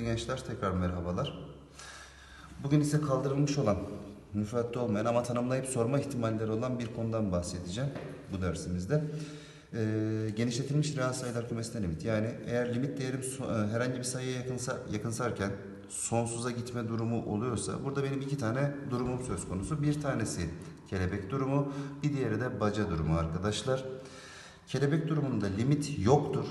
Sevgili gençler tekrar merhabalar. Bugün ise kaldırılmış olan, müfredatta olmayan ama tanımlayıp sorma ihtimalleri olan bir konudan bahsedeceğim bu dersimizde. Ee, genişletilmiş reel sayılar kümesinden limit. Yani eğer limit değerim e, herhangi bir sayıya yakınsa, yakınsarken sonsuza gitme durumu oluyorsa burada benim iki tane durumum söz konusu. Bir tanesi kelebek durumu, bir diğeri de baca durumu arkadaşlar. Kelebek durumunda limit yoktur.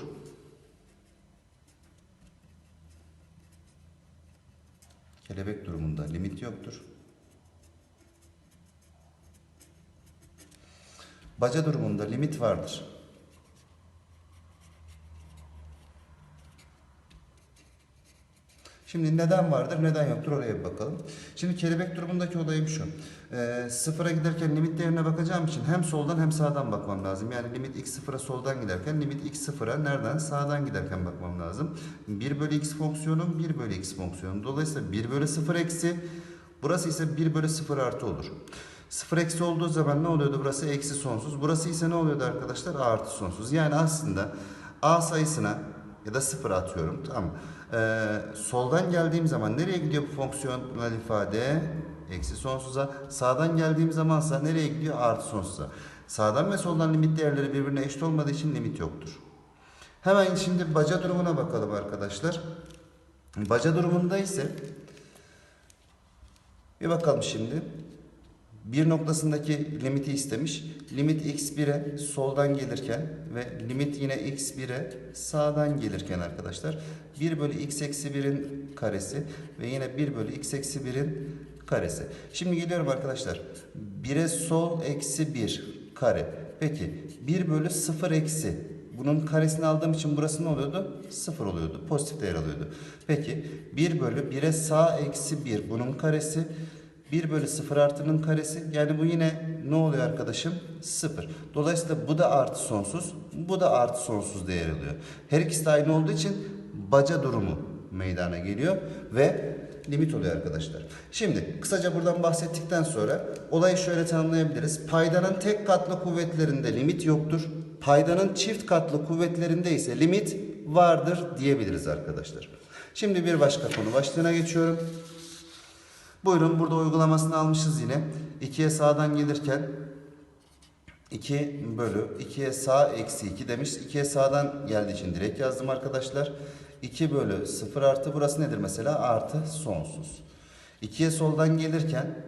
Kelebek durumunda limit yoktur. Baca durumunda limit vardır. Şimdi neden vardır, neden yoktur oraya bir bakalım. Şimdi kelebek durumundaki olayım şu. Ee, sıfıra giderken limit değerine bakacağım için hem soldan hem sağdan bakmam lazım. Yani limit x sıfıra soldan giderken limit x sıfıra nereden? Sağdan giderken bakmam lazım. 1 bölü x fonksiyonum 1 bölü x fonksiyonu. Dolayısıyla 1 bölü 0 eksi burası ise 1 bölü 0 artı olur. 0 eksi olduğu zaman ne oluyordu? Burası eksi sonsuz. Burası ise ne oluyordu arkadaşlar? Artı sonsuz. Yani aslında a sayısına ya da 0 atıyorum. Tamam. Ee, soldan geldiğim zaman nereye gidiyor bu fonksiyonel ifade? Eksi sonsuza. Sağdan geldiğim zamansa nereye gidiyor? Artı sonsuza. Sağdan ve soldan limit değerleri birbirine eşit olmadığı için limit yoktur. Hemen şimdi baca durumuna bakalım arkadaşlar. Baca durumunda ise bir bakalım şimdi. Bir noktasındaki limiti istemiş. Limit x1'e soldan gelirken ve limit yine x1'e sağdan gelirken arkadaşlar 1 bölü x eksi 1'in karesi ve yine 1 bölü x eksi 1'in karesi. Şimdi geliyorum arkadaşlar. 1'e sol eksi 1 kare. Peki 1 bölü 0 eksi bunun karesini aldığım için burası ne oluyordu? 0 oluyordu. Pozitif değer alıyordu. Peki 1 bölü 1'e sağ eksi 1 bunun karesi 1 bölü 0 artının karesi. Yani bu yine ne oluyor arkadaşım? 0. Dolayısıyla bu da artı sonsuz. Bu da artı sonsuz değer alıyor. Her ikisi de aynı olduğu için baca durumu meydana geliyor ve limit oluyor arkadaşlar. Şimdi kısaca buradan bahsettikten sonra olayı şöyle tanımlayabiliriz. Paydanın tek katlı kuvvetlerinde limit yoktur. Paydanın çift katlı kuvvetlerinde ise limit vardır diyebiliriz arkadaşlar. Şimdi bir başka konu başlığına geçiyorum. Buyurun burada uygulamasını almışız yine. 2'ye sağdan gelirken 2 bölü 2'ye sağ eksi 2 demiş. 2'ye sağdan geldiği için direkt yazdım arkadaşlar. 2 bölü 0 artı burası nedir mesela? Artı sonsuz. 2'ye soldan gelirken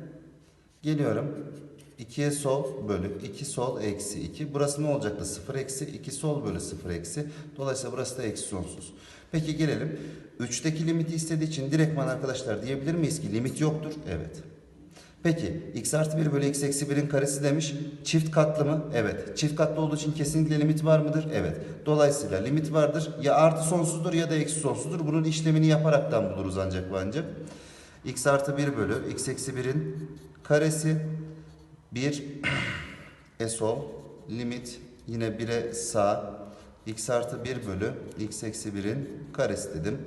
geliyorum. 2'ye sol bölü 2 sol eksi 2. Burası ne olacaktı? 0 eksi 2 sol bölü 0 eksi. Dolayısıyla burası da eksi sonsuz. Peki gelelim. 3'teki limiti istediği için direktman arkadaşlar diyebilir miyiz ki limit yoktur? Evet. Peki x artı 1 bölü x eksi 1'in karesi demiş. Çift katlı mı? Evet. Çift katlı olduğu için kesinlikle limit var mıdır? Evet. Dolayısıyla limit vardır. Ya artı sonsuzdur ya da eksi sonsuzdur. Bunun işlemini yaparaktan buluruz ancak ve ancak. x artı 1 bölü x eksi 1'in karesi 1 e sol limit yine 1'e sağ x artı 1 bölü x eksi 1'in karesi dedim.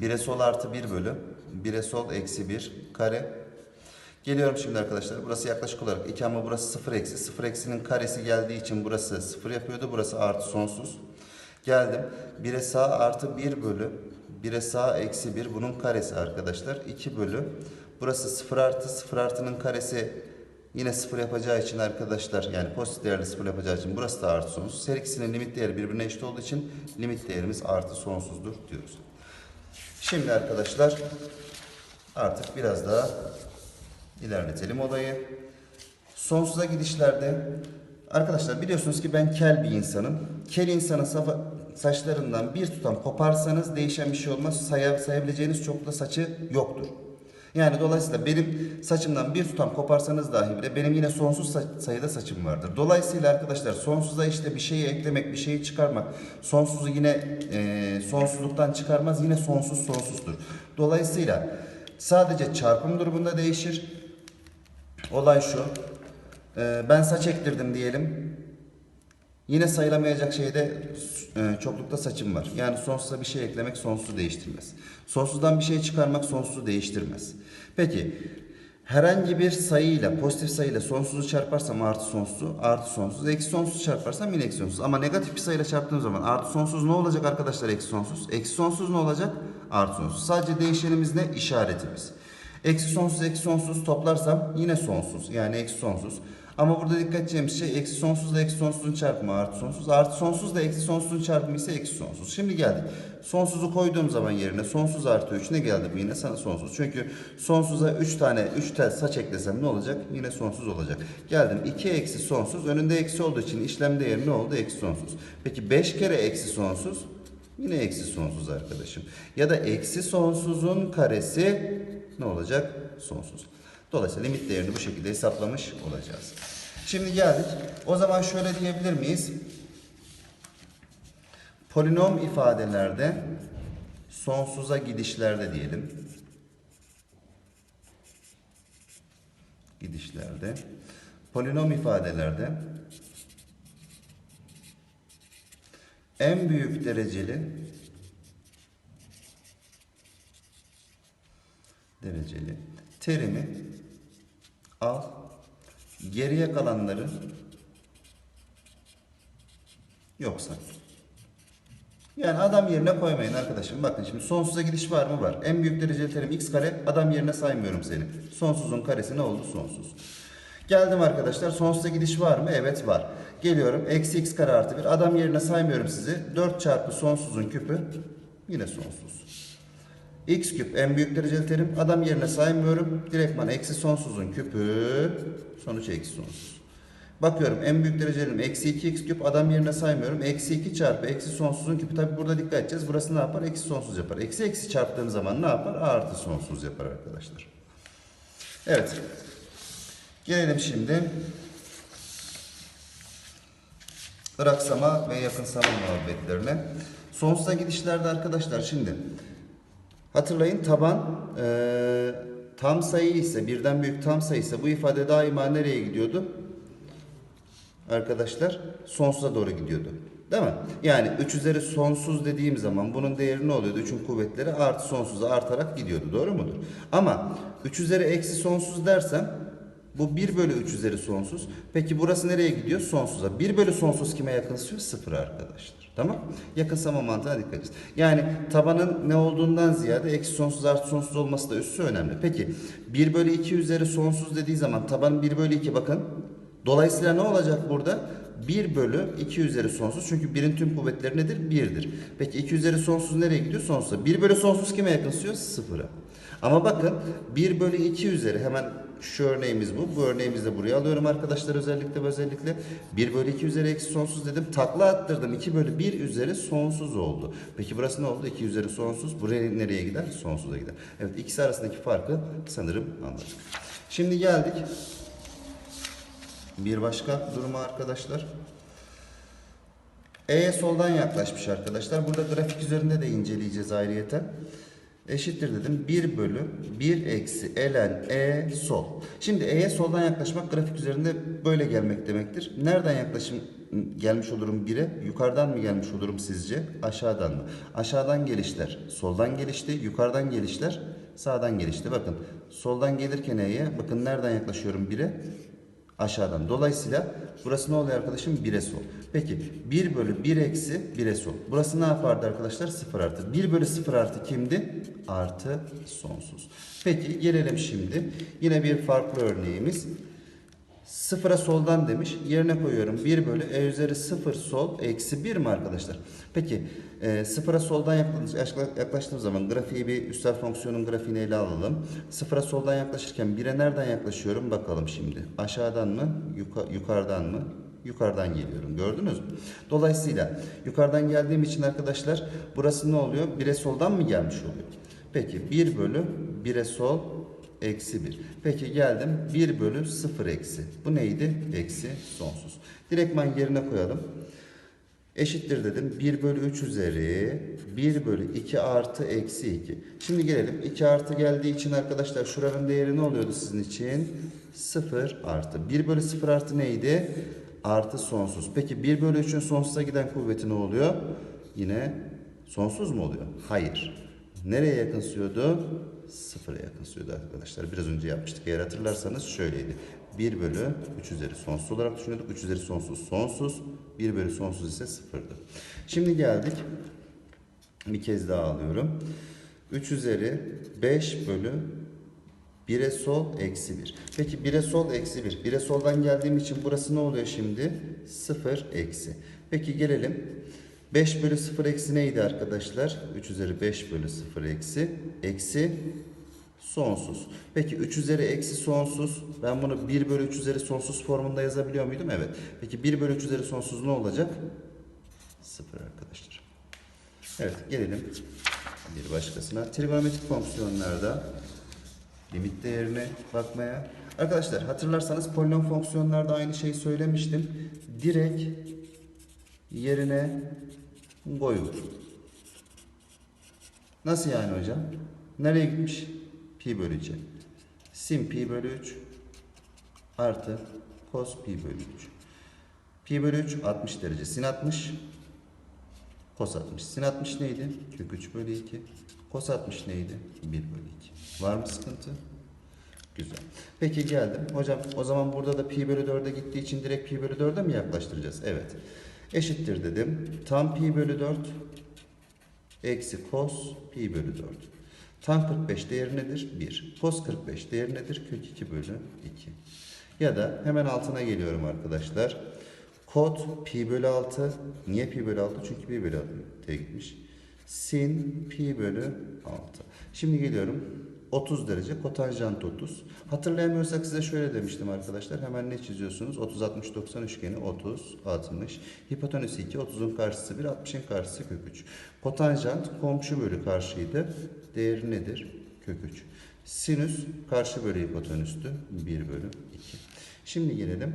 1'e sol artı 1 bölü 1'e sol eksi 1 kare. Geliyorum şimdi arkadaşlar. Burası yaklaşık olarak 2 ama burası 0 eksi. 0 eksinin karesi geldiği için burası 0 yapıyordu. Burası artı sonsuz. Geldim. 1'e sağ artı 1 bölü 1'e sağ eksi 1 bunun karesi arkadaşlar. 2 bölü. Burası 0 artı 0 artının karesi yine 0 yapacağı için arkadaşlar yani pozitif değerli 0 yapacağı için burası da artı sonsuz. Her ikisinin limit değeri birbirine eşit olduğu için limit değerimiz artı sonsuzdur diyoruz. Şimdi arkadaşlar artık biraz daha ilerletelim olayı. Sonsuza gidişlerde arkadaşlar biliyorsunuz ki ben kel bir insanım. Kel insanın saçlarından bir tutam koparsanız değişen bir şey olmaz. Say sayabileceğiniz çok da saçı yoktur. Yani dolayısıyla benim saçımdan bir tutam koparsanız dahi bile benim yine sonsuz sa- sayıda saçım vardır. Dolayısıyla arkadaşlar sonsuza işte bir şeyi eklemek, bir şeyi çıkarmak, sonsuzu yine e, sonsuzluktan çıkarmaz, yine sonsuz sonsuzdur. Dolayısıyla sadece çarpım durumunda değişir. Olay şu. e, ben saç ektirdim diyelim. Yine sayılamayacak şeyde e, çoklukta saçım var. Yani sonsuza bir şey eklemek sonsuzu değiştirmez. Sonsuzdan bir şey çıkarmak sonsuzu değiştirmez. Peki Herhangi bir sayıyla, pozitif sayıyla sonsuzu çarparsam artı sonsuzu, artı sonsuz, eksi sonsuz çarparsam yine eksi sonsuz. Ama negatif bir sayıyla çarptığım zaman artı sonsuz ne olacak arkadaşlar eksi sonsuz? Eksi sonsuz ne olacak? Artı sonsuz. Sadece değişenimiz ne? İşaretimiz. Eksi sonsuz, eksi sonsuz toplarsam yine sonsuz. Yani eksi sonsuz. Ama burada dikkat edeceğimiz şey eksi sonsuzla eksi sonsuzun çarpımı artı sonsuz. Artı sonsuzla eksi sonsuzun çarpımı ise eksi sonsuz. Şimdi geldik. Sonsuzu koyduğum zaman yerine sonsuz artı 3 ne geldi bu yine sana sonsuz. Çünkü sonsuza 3 tane 3 tel saç eklesem ne olacak? Yine sonsuz olacak. Geldim 2 eksi sonsuz. Önünde eksi olduğu için işlem değeri ne oldu? Eksi sonsuz. Peki 5 kere eksi sonsuz. Yine eksi sonsuz arkadaşım. Ya da eksi sonsuzun karesi ne olacak? Sonsuz. Dolayısıyla limit değerini bu şekilde hesaplamış olacağız. Şimdi geldik. O zaman şöyle diyebilir miyiz? Polinom ifadelerde sonsuza gidişlerde diyelim. Gidişlerde. Polinom ifadelerde en büyük dereceli dereceli terimi al. Geriye kalanları yoksa. Yani adam yerine koymayın arkadaşım. Bakın şimdi sonsuza gidiş var mı? Var. En büyük dereceli terim x kare. Adam yerine saymıyorum seni. Sonsuzun karesi ne oldu? Sonsuz. Geldim arkadaşlar. Sonsuza gidiş var mı? Evet var. Geliyorum. Eksi x kare artı 1. Adam yerine saymıyorum sizi. 4 çarpı sonsuzun küpü yine sonsuz. X küp en büyük dereceli terim. Adam yerine saymıyorum. Direktman eksi sonsuzun küpü. Sonuç eksi sonsuz. Bakıyorum en büyük derecelerim eksi 2x küp adam yerine saymıyorum. Eksi 2 çarpı eksi sonsuzun küpü tabi burada dikkat edeceğiz. Burası ne yapar? Eksi sonsuz yapar. Eksi eksi çarptığım zaman ne yapar? Artı sonsuz yapar arkadaşlar. Evet. Gelelim şimdi ıraksama ve yakınsama muhabbetlerine. Sonsuza gidişlerde arkadaşlar şimdi hatırlayın taban eee, tam sayı ise birden büyük tam sayı ise bu ifade daima nereye gidiyordu? arkadaşlar sonsuza doğru gidiyordu. Değil mi? Yani 3 üzeri sonsuz dediğim zaman bunun değeri ne oluyordu? 3'ün kuvvetleri artı sonsuza artarak gidiyordu. Doğru mudur? Ama 3 üzeri eksi sonsuz dersem bu 1 bölü 3 üzeri sonsuz. Peki burası nereye gidiyor? Sonsuza. 1 bölü sonsuz kime yakınsıyor? Sıfır arkadaşlar. Tamam? Yakınsama mantığına dikkat edin. Yani tabanın ne olduğundan ziyade eksi sonsuz artı sonsuz olması da üssü önemli. Peki 1 bölü 2 üzeri sonsuz dediği zaman tabanın 1 bölü 2 bakın Dolayısıyla ne olacak burada? 1 bölü 2 üzeri sonsuz. Çünkü 1'in tüm kuvvetleri nedir? 1'dir. Peki 2 üzeri sonsuz nereye gidiyor? Sonsuza. 1 bölü sonsuz kime yakınsıyor? Sıfıra. Ama bakın 1 bölü 2 üzeri hemen şu örneğimiz bu. Bu örneğimizi de buraya alıyorum arkadaşlar özellikle özellikle. 1 bölü 2 üzeri eksi sonsuz dedim. Takla attırdım. 2 bölü 1 üzeri sonsuz oldu. Peki burası ne oldu? 2 üzeri sonsuz. Buraya nereye gider? Sonsuza gider. Evet ikisi arasındaki farkı sanırım anladık. Şimdi geldik bir başka duruma arkadaşlar. E'ye soldan yaklaşmış arkadaşlar. Burada grafik üzerinde de inceleyeceğiz ayrıyeten. Eşittir dedim. 1 bölü 1 eksi ln E sol. Şimdi E'ye soldan yaklaşmak grafik üzerinde böyle gelmek demektir. Nereden yaklaşım gelmiş olurum 1'e? Yukarıdan mı gelmiş olurum sizce? Aşağıdan mı? Aşağıdan gelişler soldan gelişti. Yukarıdan gelişler sağdan gelişti. Bakın soldan gelirken E'ye bakın nereden yaklaşıyorum 1'e? Aşağıdan. Dolayısıyla burası ne oluyor arkadaşım? 1'e sol. Peki 1 bölü 1 eksi 1'e sol. Burası ne yapardı arkadaşlar? 0 artı. 1 bölü 0 artı kimdi? Artı sonsuz. Peki gelelim şimdi. Yine bir farklı örneğimiz. Sıfıra soldan demiş. Yerine koyuyorum. 1 bölü e üzeri 0 sol eksi 1 mi arkadaşlar? Peki e, sıfıra soldan yaklaş- yaklaştığım zaman grafiği bir üstel fonksiyonun grafiğini ele alalım. Sıfıra soldan yaklaşırken 1'e nereden yaklaşıyorum bakalım şimdi. Aşağıdan mı? Yuka- yukarıdan mı? Yukarıdan geliyorum. Gördünüz mü? Dolayısıyla yukarıdan geldiğim için arkadaşlar burası ne oluyor? 1'e soldan mı gelmiş oluyor? Peki 1 bölü 1'e sol eksi 1. Peki geldim 1 bölü 0 eksi. Bu neydi? Eksi sonsuz. Direktman yerine koyalım. Eşittir dedim. 1 bölü 3 üzeri 1 bölü 2 artı eksi 2. Şimdi gelelim. 2 artı geldiği için arkadaşlar şuranın değeri ne oluyordu sizin için? 0 artı. 1 bölü 0 artı neydi? Artı sonsuz. Peki 1 bölü 3'ün sonsuza giden kuvveti ne oluyor? Yine sonsuz mu oluyor? Hayır. Nereye yakınsıyordu? Sıfıra yakınsıyordu arkadaşlar. Biraz önce yapmıştık. Eğer hatırlarsanız şöyleydi. 1 bölü 3 üzeri sonsuz olarak düşünüyorduk. 3 üzeri sonsuz sonsuz. 1 bölü sonsuz ise sıfırdı. Şimdi geldik. Bir kez daha alıyorum. 3 üzeri 5 bölü 1'e sol eksi 1. Peki 1'e sol eksi 1. 1'e soldan geldiğim için burası ne oluyor şimdi? 0 eksi. Peki gelelim. 5 bölü 0 eksi neydi arkadaşlar? 3 üzeri 5 bölü 0 eksi. Eksi sonsuz. Peki 3 üzeri eksi sonsuz. Ben bunu 1 bölü 3 üzeri sonsuz formunda yazabiliyor muydum? Evet. Peki 1 bölü 3 üzeri sonsuz ne olacak? 0 arkadaşlar. Evet gelelim bir başkasına. Trigonometrik fonksiyonlarda limit değerine bakmaya. Arkadaşlar hatırlarsanız polinom fonksiyonlarda aynı şeyi söylemiştim. Direkt yerine koyulur. Nasıl yani hocam? Nereye gitmiş? Pi bölü c. Sin pi bölü 3 artı cos pi bölü 3. Pi bölü 3 60 derece. Sin 60 Cos 60. Sin 60 neydi? Kök 3 bölü 2. Cos 60 neydi? 1 bölü 2. Var mı sıkıntı? Güzel. Peki geldim. Hocam o zaman burada da pi bölü 4'e gittiği için direkt pi bölü 4'e mi yaklaştıracağız? Evet. Eşittir dedim. Tam pi bölü 4 eksi cos pi bölü 4. Tan 45 değeri nedir? 1. Cos 45 değeri nedir? Kök 2 bölü 2. Ya da hemen altına geliyorum arkadaşlar. Kod pi bölü 6. Niye pi bölü 6? Çünkü pi bölü 6'ya gitmiş. Sin pi bölü 6. Şimdi geliyorum. 30 derece kotanjant 30. Hatırlayamıyorsak size şöyle demiştim arkadaşlar. Hemen ne çiziyorsunuz? 30 60 90 üçgeni 30 60. Hipotenüsü 2, 30'un karşısı 1, 60'ın karşısı kök 3. Kotanjant komşu bölü karşıydı. Değeri nedir? Kök 3. Sinüs karşı bölü hipotenüstü 1 bölü 2. Şimdi gelelim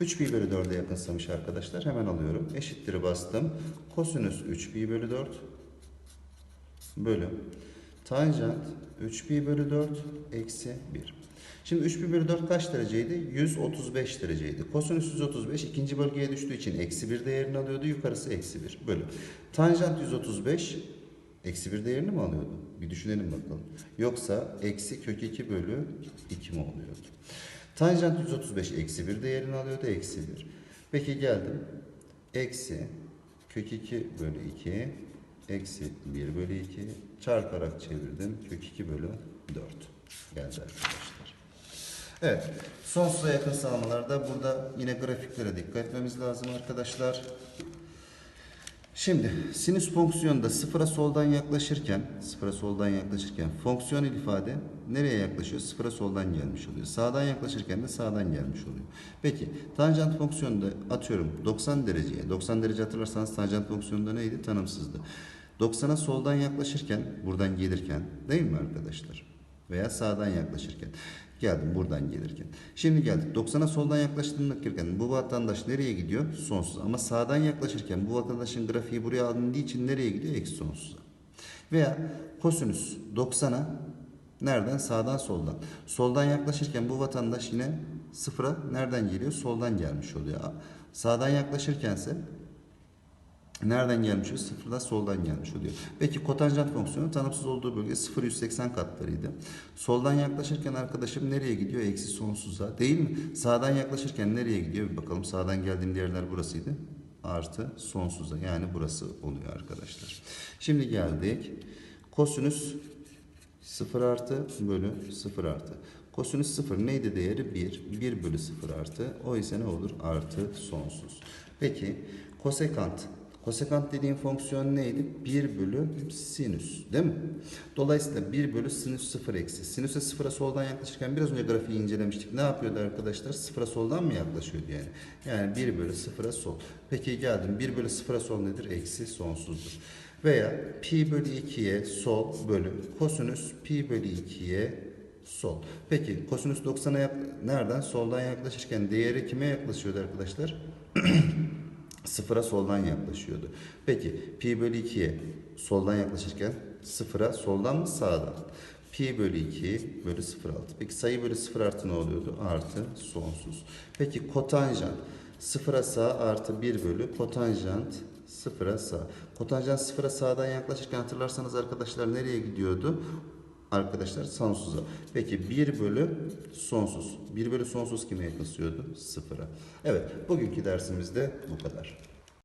3 pi bölü 4'e yakınsamış arkadaşlar. Hemen alıyorum. Eşittir'i bastım. Kosinüs 3 pi bölü 4 bölü tanjant 3 pi bölü 4 eksi 1. Şimdi 3 pi bölü 4 kaç dereceydi? 135 dereceydi. Kosinüs 135 ikinci bölgeye düştüğü için eksi 1 değerini alıyordu. Yukarısı eksi 1 bölü. Tanjant 135 eksi 1 değerini mi alıyordu? Bir düşünelim bakalım. Yoksa eksi kök 2 bölü 2 mi oluyordu? Tanjant 135 eksi 1 değerini alıyordu. Eksi 1. Peki geldim. Eksi kök 2 bölü 2 eksi 1 bölü 2 çarparak çevirdim. Kök 2 bölü 4 geldi arkadaşlar. Evet. Sonsuza yakın sağlamalarda burada yine grafiklere dikkat etmemiz lazım arkadaşlar. Şimdi sinüs fonksiyonda sıfıra soldan yaklaşırken, sıfıra soldan yaklaşırken fonksiyonel ifade nereye yaklaşıyor? Sıfıra soldan gelmiş oluyor. Sağdan yaklaşırken de sağdan gelmiş oluyor. Peki tanjant fonksiyonunda atıyorum 90 dereceye. 90 derece hatırlarsanız tanjant fonksiyonunda neydi? Tanımsızdı. 90'a soldan yaklaşırken, buradan gelirken değil mi arkadaşlar? Veya sağdan yaklaşırken. Geldim buradan gelirken. Şimdi geldik. 90'a soldan yaklaştırırken bu vatandaş nereye gidiyor? Sonsuz. Ama sağdan yaklaşırken bu vatandaşın grafiği buraya alındığı için nereye gidiyor? Eksi sonsuza. Veya kosinüs 90'a nereden? Sağdan soldan. Soldan yaklaşırken bu vatandaş yine sıfıra nereden geliyor? Soldan gelmiş oluyor. Sağdan yaklaşırkense Nereden gelmiş oluyor? Sıfırdan soldan gelmiş oluyor. Peki kotanjant fonksiyonu tanımsız olduğu bölge 0 180 katlarıydı. Soldan yaklaşırken arkadaşım nereye gidiyor? Eksi sonsuza. Değil mi? Sağdan yaklaşırken nereye gidiyor? Bir bakalım. Sağdan geldiğim yerler burasıydı. Artı sonsuza. Yani burası oluyor arkadaşlar. Şimdi geldik. Kosinüs 0 artı bölü 0 artı. Kosinüs 0 neydi değeri? 1. 1 bölü 0 artı. O ise ne olur? Artı sonsuz. Peki kosekant Kosekant dediğin fonksiyon neydi? 1 bölü sinüs değil mi? Dolayısıyla 1 bölü sinüs 0 eksi. Sinüse 0'a soldan yaklaşırken biraz önce grafiği incelemiştik. Ne yapıyordu arkadaşlar? 0'a soldan mı yaklaşıyordu yani? Yani 1 bölü 0'a sol. Peki geldim 1 bölü 0'a sol nedir? Eksi sonsuzdur. Veya pi bölü 2'ye sol bölü kosinüs pi bölü 2'ye sol. Peki kosinüs 90'a yak nereden? Soldan yaklaşırken değeri kime yaklaşıyordu arkadaşlar? sıfıra soldan yaklaşıyordu. Peki pi bölü 2'ye soldan yaklaşırken sıfıra soldan mı sağdan? Pi bölü 2 bölü 0,6. Peki sayı bölü 0 artı ne oluyordu? Artı sonsuz. Peki kotanjant sıfıra sağ artı 1 bölü kotanjant sıfıra sağ. Kotanjant sıfıra sağdan yaklaşırken hatırlarsanız arkadaşlar nereye gidiyordu? Arkadaşlar sonsuza. Peki 1 bölü sonsuz. 1 bölü sonsuz kime yaklaşıyordu? Sıfıra. Evet bugünkü dersimizde bu kadar.